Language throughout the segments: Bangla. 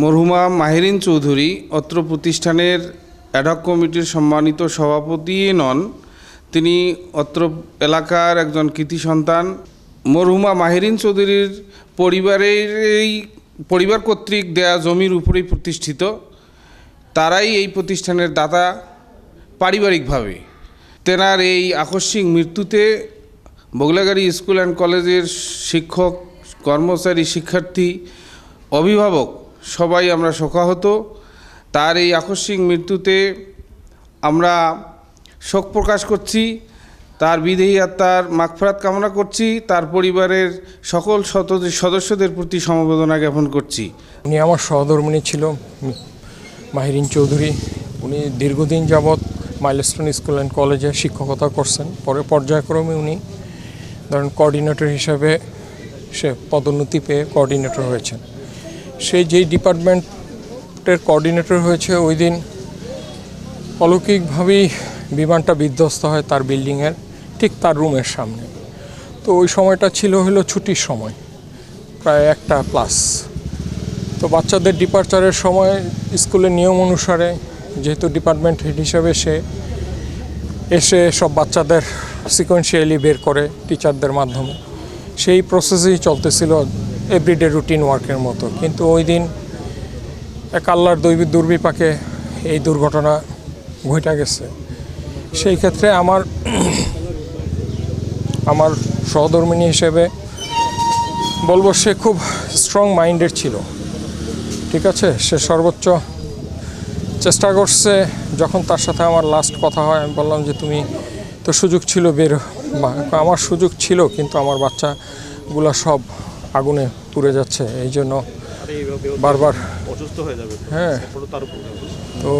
মরহুমা মাহেরিন চৌধুরী অত্র প্রতিষ্ঠানের অ্যাডক কমিটির সম্মানিত সভাপতি নন। তিনি অত্র এলাকার একজন কৃতি সন্তান। মরহুমা মাহেরিন চৌধুরীর পরিবারের এই পরিবার কর্তৃক দেয়া জমির উপরেই প্রতিষ্ঠিত। তারাই এই প্রতিষ্ঠানের দাতা পারিবারিকভাবে। তেনার এই আকস্মিক মৃত্যুতে বগলাগাড়ি স্কুল অ্যান্ড কলেজের শিক্ষক, কর্মচারী, শিক্ষার্থী, অভিভাবক সবাই আমরা শোকাহত। তার এই আকস্মিক মৃত্যুতে আমরা শোক প্রকাশ করছি। তার বিদেহী আত্মার মাগফরাত কামনা করছি। তার পরিবারের সকল সদস্যদের প্রতি সমবেদনা জ্ঞাপন করছি। উনি আমার সহধর্মিণী ছিল, মাহিরিন চৌধুরী। উনি দীর্ঘদিন যাবৎ মাইলস্টোন স্কুল অ্যান্ড কলেজে শিক্ষকতা করছেন। পরে পর্যায়ক্রমে উনি ধরেন কোঅর্ডিনেটর হিসাবে সে পদোন্নতি পেয়ে কোঅর্ডিনেটর হয়েছেন। সে যেই ডিপার্টমেন্টের কোঅর্ডিনেটর হয়েছে, ওই দিন অলৌকিকভাবেই বিমানটা বিধ্বস্ত হয় তার বিল্ডিংয়ের, ঠিক তার রুমের সামনে। তো ওই সময়টা ছিল হলো ছুটির সময়, প্রায় একটা প্লাস তো বাচ্চাদের ডিপার্চারের সময় স্কুলের নিয়ম অনুসারে যেহেতু ডিপার্টমেন্ট হেড হিসাবে সে এসে সব বাচ্চাদের সিকোয়েন্সিয়ালি বের করে টিচারদের মাধ্যমে। সেই প্রসেসেই চলতেছিল এভরিডে রুটিন ওয়ার্কের মতো। কিন্তু ওই দিন এক আল্লাহর দৈবিক দুর্বিপাকে এই দুর্ঘটনা ঘটে গেছে। সেই ক্ষেত্রে আমার আমার সহধর্মিণী হিসেবে বলব, সে খুব স্ট্রং মাইন্ডেড ছিল। ঠিক আছে? সে সর্বোচ্চ চেষ্টা করছে। যখন তার সাথে আমার লাস্ট কথা হয়, আমি বললাম যে, তুমি তো সুযোগ ছিল বের আমার সুযোগ ছিল, কিন্তু আমার বাচ্চাগুলো সব আগুনে পুড়ে যাচ্ছে এই জন্য বারবার অসুস্থ হয়ে যাবে হ্যাঁ। তো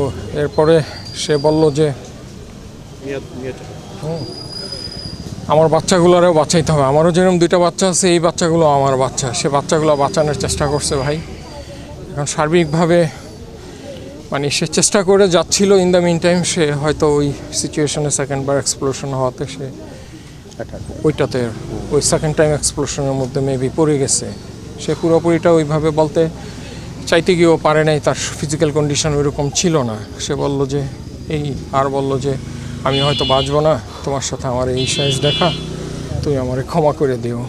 এরপরে সে বলল যে আমার বাচ্চাগুলোরও বাঁচাইতে হবে। আমারও যেরকম দুইটা বাচ্চা আছে এই বাচ্চাগুলো আমার বাচ্চা। সে বাচ্চাগুলো বাঁচানোর চেষ্টা করছে ভাই। এখন সার্বিকভাবে মানে সে চেষ্টা করে যাচ্ছিল ইন দ্য মিন টাইম সে হয়তো ওই সিচুয়েশনে সেকেন্ডবার এক্সপ্লোশন হওয়াতে সে ওইটাতে ওই সেকেন্ড টাইম এক্সপ্লোশনের মধ্যে মেবি পড়ে গেছে। সে পুরোপুরিটা ওইভাবে বলতে চাইতে গিয়েও পারে নাই, তার ফিজিক্যাল কন্ডিশন ওইরকম ছিল না। সে বলল যে, এই আর বলল যে, আমি হয়তো বাঁচবো না, তোমার সাথে আমার এই শেষ দেখা, তুমি আমারে ক্ষমা করে দিও।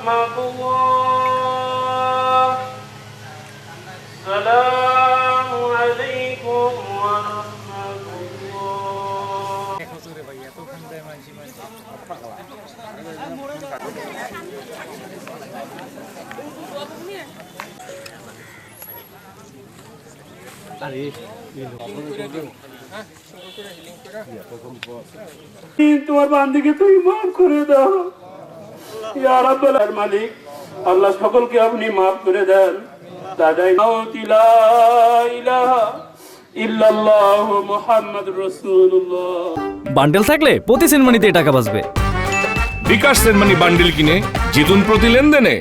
ورحمة الله السلام عليكم ورحمة الله তোমার বান্দিকে তুমি মাফ করে দাও ইয়া রাব্বাল আলামিন মালিক আল্লাহ সকলকে আপনি মাফ করে দেন। ইল্লাল্লাহ বান্ডেল থাকলে প্রতি সেনমানিতে টাকা বাঁচবে। বিকাশ সেনমানি বান্ডেল কিনে জিতুন প্রতি লেনদেনে।